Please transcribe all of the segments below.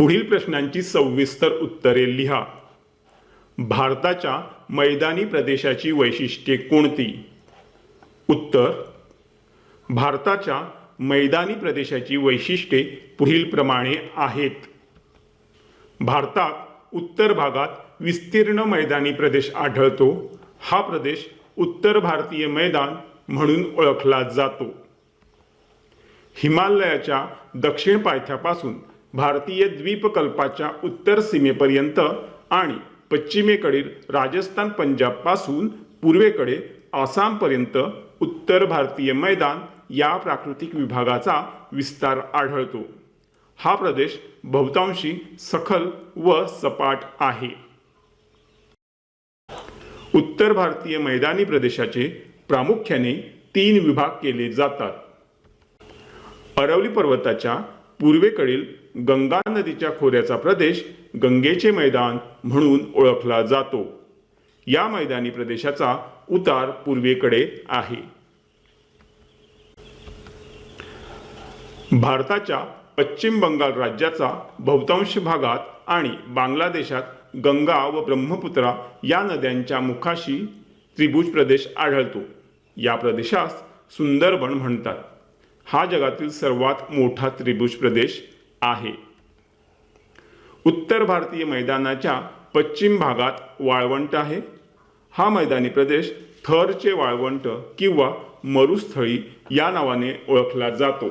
पुढील प्रश्नांची सविस्तर उत्तरे लिहा. भारताच्या मैदानी प्रदेशाची वैशिष्ट्ये कोणती? उत्तर भारताच्या मैदानी प्रदेशाची वैशिष्ट्ये पुढीलप्रमाणे आहेत. भारतात उत्तर भागात विस्तीर्ण मैदानी प्रदेश आढळतो. हा प्रदेश उत्तर भारतीय मैदान म्हणून ओळखला जातो. हिमालयाच्या दक्षिण पायथ्यापासून भारतीय द्वीपकल्पाच्या उत्तर सीमेपर्यंत आणि पश्चिमेकडील राजस्थान पंजाबपासून पूर्वेकडे आसामपर्यंत उत्तर भारतीय मैदान या प्राकृतिक विभागाचा विस्तार आढळतो. हा प्रदेश बहुतांशी सखल व सपाट आहे. उत्तर भारतीय मैदानी प्रदेशाचे प्रामुख्याने तीन विभाग केले जातात. अरवली पर्वताच्या पूर्वेकडील गंगा नदीच्या खोऱ्याचा प्रदेश गंगेचे मैदान म्हणून ओळखला जातो. या मैदानी प्रदेशाचा उतार पूर्वेकडे आहे. भारताच्या पश्चिम बंगाल राज्याचा बहुतांश भागात आणि बांगलादेशात गंगा व ब्रह्मपुत्रा या नद्यांच्या मुखाशी त्रिभुज प्रदेश आढळतो. या प्रदेशास सुंदरबन म्हणतात. हा जगातील सर्वात मोठा त्रिभुज प्रदेश आहे. उत्तर भारतीय मैदानाच्या पश्चिम भागात वाळवंट आहे. हा मैदानी प्रदेश थरचे वाळवंट किंवा मरुस्थळी या नावाने ओळखला जातो.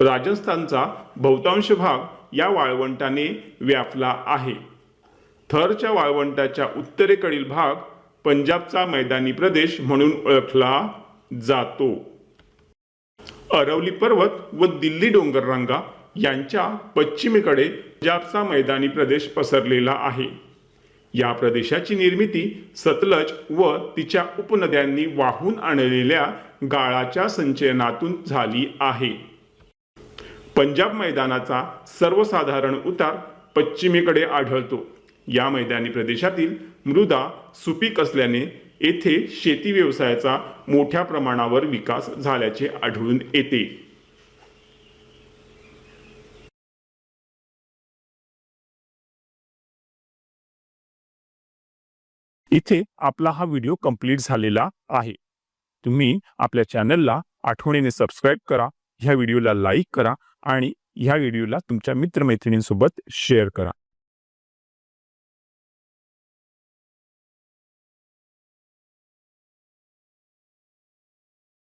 राजस्थानचा बहुतांश भाग या वाळवंटाने व्यापला आहे. थरच्या वाळवंटाच्या उत्तरेकडील भाग पंजाबचा मैदानी प्रदेश म्हणून ओळखला जातो. अरवली पर्वत व दिल्ली डोंगररांगा यांच्या पश्चिमेकडे पंजाबचा मैदानी प्रदेश पसरलेला आहे. या प्रदेशाची निर्मिती सतलज व तिच्या उपनद्यांनी वाहून आणलेल्या गाळाच्या संचयनातून झाली आहे. पंजाब मैदानाचा सर्वसाधारण उतार पश्चिमेकडे आढळतो. या मैदानी प्रदेशातील मृदा सुपीक असल्याने येथे शेती व्यवसायाचा मोठ्या प्रमाणावर विकास झाल्याचे आढळून येते. इथे आपला हा व्हिडिओ कंप्लीट झालेला आहे. तुम्ही आपल्या चॅनलला आठवणीने सबस्क्राईब करा ह्या व्हिडिओला लाईक करा आणि ह्या व्हिडिओला तुमच्या मित्रमैत्रिणींसोबत शेअर करा.